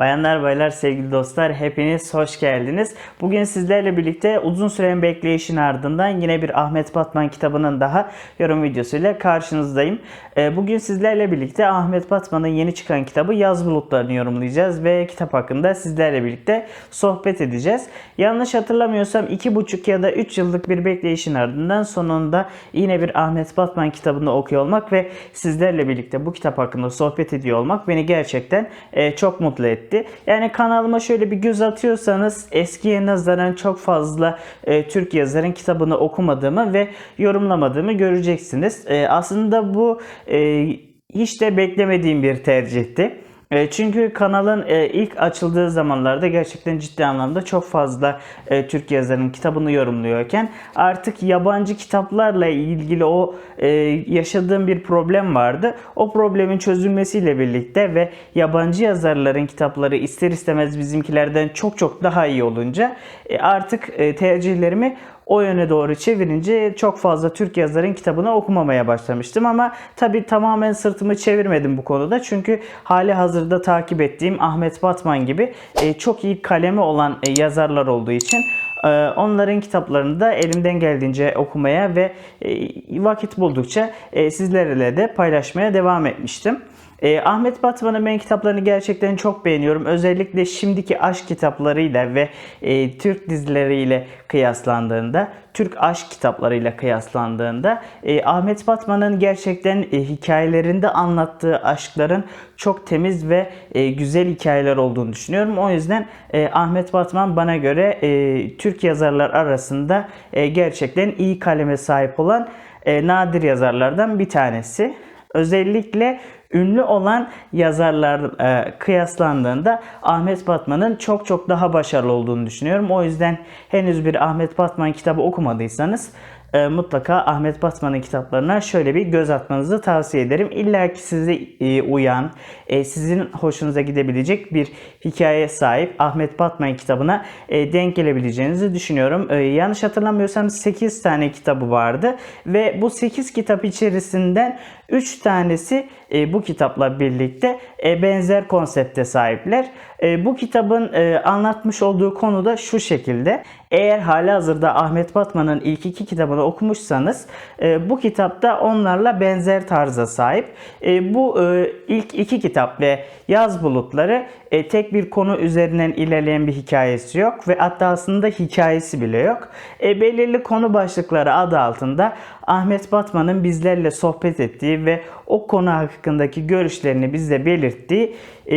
Bayanlar baylar sevgili dostlar hepiniz hoş geldiniz. Bugün sizlerle birlikte uzun süren bekleyişin ardından yine bir Ahmet Batman kitabının daha yorum videosuyla karşınızdayım. Ee, Bugün sizlerle birlikte Ahmet Batman'ın yeni çıkan kitabı Yaz Bulutlarını yorumlayacağız ve kitap hakkında sizlerle birlikte sohbet edeceğiz. Yanlış hatırlamıyorsam 2,5 ya da 3 yıllık bir bekleyişin ardından sonunda yine bir Ahmet Batman kitabını okuyor olmak ve sizlerle birlikte bu kitap hakkında sohbet ediyor olmak beni gerçekten e, çok mutlu etti. Yani kanalıma şöyle bir göz atıyorsanız eskiye nazaran çok fazla e, Türk yazarın kitabını okumadığımı ve yorumlamadığımı göreceksiniz. E, aslında bu e, hiç de beklemediğim bir tercihti. E, Çünkü kanalın e, ilk açıldığı zamanlarda gerçekten ciddi anlamda çok fazla e, Türk yazarının kitabını yorumluyorken artık yabancı kitaplarla ilgili o yaşadığım bir problem vardı. O problemin çözülmesiyle birlikte ve yabancı yazarların kitapları ister istemez bizimkilerden çok çok daha iyi olunca artık tercihlerimi o yöne doğru çevirince çok fazla Türk yazarın kitabını okumamaya başlamıştım ama tabi tamamen sırtımı çevirmedim bu konuda çünkü hali hazırda takip ettiğim Ahmet Batman gibi e, çok iyi kalemi olan e, yazarlar olduğu için e, onların kitaplarını da elimden geldiğince okumaya ve vakit buldukça sizlerle de paylaşmaya devam etmiştim. E, Ahmet Batman'ın ben kitaplarını gerçekten çok beğeniyorum. Özellikle şimdiki aşk kitaplarıyla ve e, Türk dizileriyle kıyaslandığında, Türk aşk kitaplarıyla kıyaslandığında e, Ahmet Batman'ın gerçekten e, hikayelerinde anlattığı aşkların çok temiz ve e, güzel hikayeler olduğunu düşünüyorum. O yüzden e, Ahmet Batman bana göre e, Türk yazarlar arasında e, gerçekten iyi kaleme sahip olan e, nadir yazarlardan bir tanesi. Özellikle ünlü olan yazarlar e, kıyaslandığında Ahmet Batman'ın çok çok daha başarılı olduğunu düşünüyorum. O yüzden henüz bir Ahmet Batman kitabı okumadıysanız e, mutlaka Ahmet Batman'ın kitaplarına şöyle bir göz atmanızı tavsiye ederim. İlla ki size e, uyan, e, sizin hoşunuza gidebilecek bir hikaye sahip Ahmet Batman kitabına e, denk gelebileceğinizi düşünüyorum. E, yanlış hatırlamıyorsam 8 tane kitabı vardı ve bu 8 kitap içerisinden 3 tanesi e, bu kitapla birlikte e, benzer konsepte sahipler. E, bu kitabın e, anlatmış olduğu konu da şu şekilde. Eğer hali hazırda Ahmet Batman'ın ilk iki kitabını okumuşsanız e, bu kitapta onlarla benzer tarza sahip. E, bu e, ilk iki kitap ve Yaz Bulutları e, tek bir konu üzerinden ilerleyen bir hikayesi yok ve hatta aslında hikayesi bile yok. E, belirli konu başlıkları adı altında Ahmet Batman'ın bizlerle sohbet ettiği ve o konu hakkındaki görüşlerini bize belirttiği e,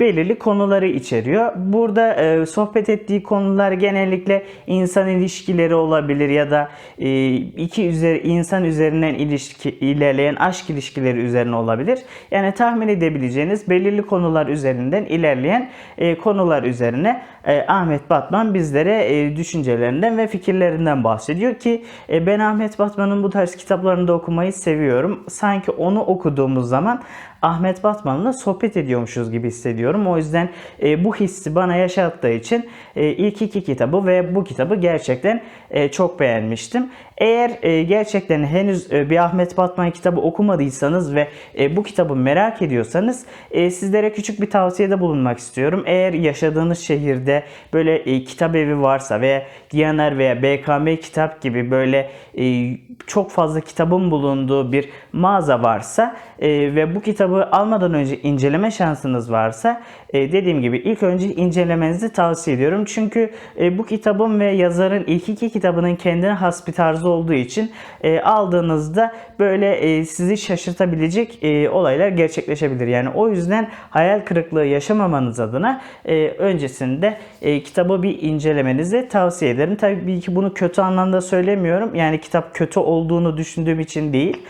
belirli konuları içeriyor. Burada e, sohbet ettiği konular genellikle insan ilişkileri olabilir ya da e, iki üzeri, insan üzerinden ilişki ilerleyen aşk ilişkileri üzerine olabilir. Yani tahmin edebileceğiniz belirli konular üzerinden ilerleyen e, konular üzerine e, Ahmet Batman bizlere e, düşüncelerinden ve fikirlerinden bahsediyor ki e, ben Ahmet Batman'ın bu tarz kitaplarını da okumayı seviyorum. Sanki onu okuduğumuz zaman Ahmet Batman'la sohbet ediyormuşuz gibi hissediyorum. O yüzden e, bu hissi bana yaşattığı için e, ilk iki kitabı ve bu kitabı gerçekten e, çok beğenmiştim. Eğer e, gerçekten henüz e, bir Ahmet Batman kitabı okumadıysanız ve e, bu kitabı merak ediyorsanız e, sizlere küçük bir tavsiyede bulunmak istiyorum. Eğer yaşadığınız şehirde böyle e, kitap evi varsa veya Diyaner veya BKM kitap gibi böyle e, çok fazla kitabın bulunduğu bir mağaza varsa e, ve bu kitabı almadan önce inceleme şansınız varsa e, dediğim gibi ilk önce incelemenizi tavsiye ediyorum. Çünkü e, bu kitabın ve yazarın ilk iki kitabının kendine has bir tarzı olduğu için e, aldığınızda böyle sizi şaşırtabilecek olaylar gerçekleşebilir. Yani o yüzden hayal kırıklığı yaşamamanız adına öncesinde e, kitabı bir incelemenizi tavsiye ederim. Tabii ki bunu kötü anlamda söylemiyorum. Yani kitap kötü olduğunu düşündüğüm için değil.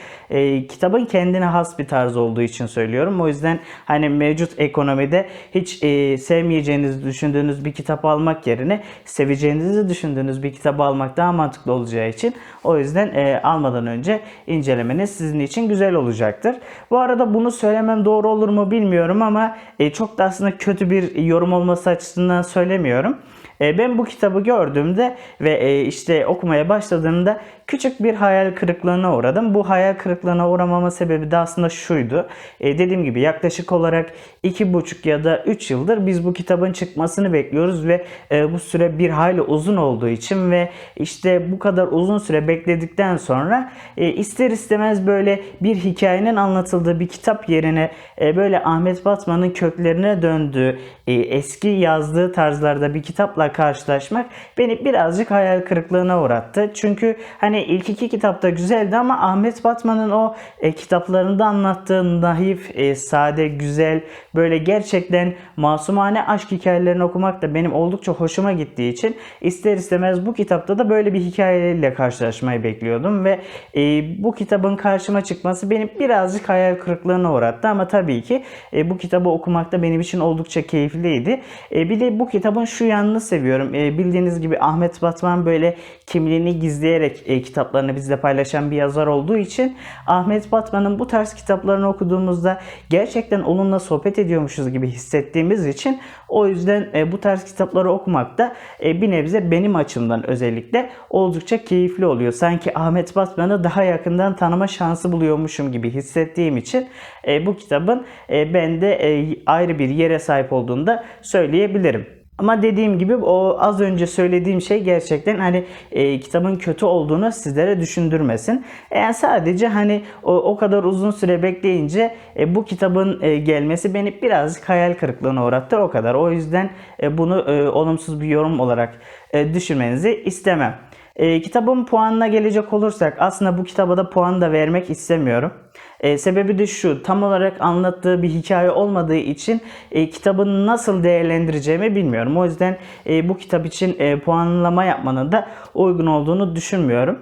Kitabın kendine has bir tarz olduğu için söylüyorum. O yüzden hani mevcut ekonomide hiç e, sevmeyeceğinizi düşündüğünüz bir kitap almak yerine seveceğinizi düşündüğünüz bir kitabı almak daha mantıklı olacağı için o yüzden e, almadan önce incelemeniz sizin için güzel olacaktır. Bu arada bunu söylemem doğru olur mu bilmiyorum ama e, çok da aslında kötü bir yorum olması açısından söylemiyorum. E, Ben bu kitabı gördüğümde ve e, işte okumaya başladığımda küçük bir hayal kırıklığına uğradım. Bu hayal kırıklığına uğramama sebebi de aslında şuydu. E, dediğim gibi yaklaşık olarak 2,5 ya da 3 yıldır biz bu kitabın çıkmasını bekliyoruz ve bu süre bir hayli uzun olduğu için ve işte bu kadar uzun süre bekledikten sonra ister istemez böyle bir hikayenin anlatıldığı bir kitap yerine böyle Ahmet Batman'ın köklerine döndüğü eski yazdığı tarzlarda bir kitapla karşılaşmak beni birazcık hayal kırıklığına uğrattı. Çünkü hani ilk iki kitapta güzeldi ama Ahmet Batman'ın o e, kitaplarında anlattığı naif, e, sade, güzel, böyle gerçekten masumane aşk hikayelerini okumak da benim oldukça hoşuma gittiği için ister istemez bu kitapta da böyle bir hikayeyle karşılaşmayı bekliyordum ve e, bu kitabın karşıma çıkması beni birazcık hayal kırıklığına uğrattı ama tabii ki e, bu kitabı okumak da benim için oldukça keyifliydi. E, bir de bu kitabın şu yanını seviyorum. E, bildiğiniz gibi Ahmet Batman böyle kimliğini gizleyerek e, kitaplarını bizle paylaşan bir yazar olduğu için Ahmet Batman'ın bu tarz kitaplarını okuduğumuzda gerçekten onunla sohbet ediyormuşuz gibi hissettiğimiz için o yüzden e, bu tarz kitapları okumak da e, bir nebze benim açımdan özellikle oldukça keyifli oluyor. Sanki Ahmet Batman'ı daha yakından tanıma şansı buluyormuşum gibi hissettiğim için e, bu kitabın e, bende e, ayrı bir yere sahip olduğunu da söyleyebilirim. Ama dediğim gibi o az önce söylediğim şey gerçekten hani e, kitabın kötü olduğunu sizlere düşündürmesin. Yani sadece hani o, o kadar uzun süre bekleyince e, bu kitabın e, gelmesi beni birazcık hayal kırıklığına uğrattı o kadar. O yüzden e, bunu e, olumsuz bir yorum olarak e, düşünmenizi istemem. E, kitabın puanına gelecek olursak aslında bu kitaba da puan da vermek istemiyorum. E, sebebi de şu tam olarak anlattığı bir hikaye olmadığı için e, kitabı nasıl değerlendireceğimi bilmiyorum. O yüzden e, bu kitap için e, puanlama yapmanın da uygun olduğunu düşünmüyorum.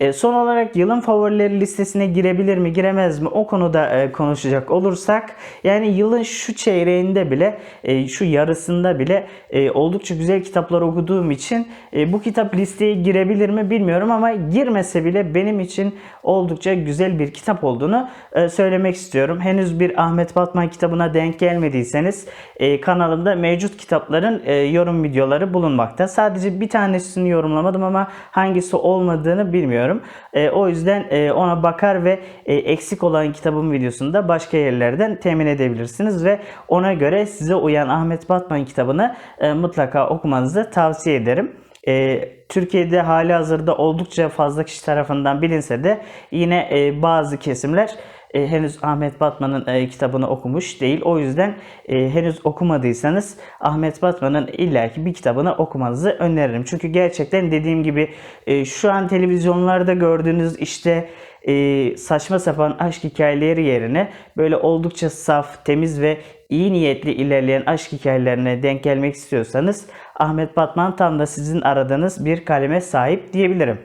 E, son olarak yılın favorileri listesine girebilir mi giremez mi o konuda e, konuşacak olursak yani yılın şu çeyreğinde bile e, şu yarısında bile oldukça güzel kitaplar okuduğum için bu kitap listeye girebilir mi bilmiyorum ama girmese bile benim için oldukça güzel bir kitap olduğunu söylemek istiyorum. Henüz bir Ahmet Batman kitabına denk gelmediyseniz kanalımda mevcut kitapların yorum videoları bulunmakta. Sadece bir tanesini yorumlamadım ama hangisi olmadığını bilmiyorum. E, o yüzden e, ona bakar ve e, eksik olan kitabın videosunu da başka yerlerden temin edebilirsiniz ve ona göre size uyan Ahmet Batman kitabını e, mutlaka okumanızı tavsiye ederim. E, Türkiye'de hali hazırda oldukça fazla kişi tarafından bilinse de yine e, bazı kesimler e, henüz Ahmet Batman'ın e, kitabını okumuş değil. O yüzden e, henüz okumadıysanız Ahmet Batman'ın illaki bir kitabını okumanızı öneririm. Çünkü gerçekten dediğim gibi e, şu an televizyonlarda gördüğünüz işte e, saçma sapan aşk hikayeleri yerine böyle oldukça saf, temiz ve iyi niyetli ilerleyen aşk hikayelerine denk gelmek istiyorsanız Ahmet Batman tam da sizin aradığınız bir kaleme sahip diyebilirim.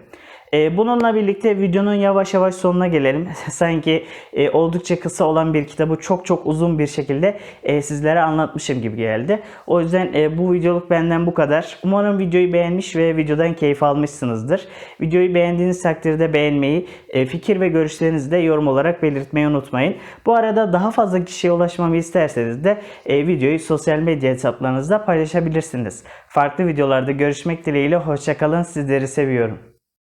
E, bununla birlikte videonun yavaş yavaş sonuna gelelim. Sanki e, oldukça kısa olan bir kitabı çok çok uzun bir şekilde e, sizlere anlatmışım gibi geldi. O yüzden e, bu videoluk benden bu kadar. Umarım videoyu beğenmiş ve videodan keyif almışsınızdır. Videoyu beğendiğiniz takdirde beğenmeyi, fikir ve görüşlerinizi de yorum olarak belirtmeyi unutmayın. Bu arada daha fazla kişiye ulaşmamı isterseniz de videoyu sosyal medya hesaplarınızda paylaşabilirsiniz. Farklı videolarda görüşmek dileğiyle hoşçakalın. Sizleri seviyorum.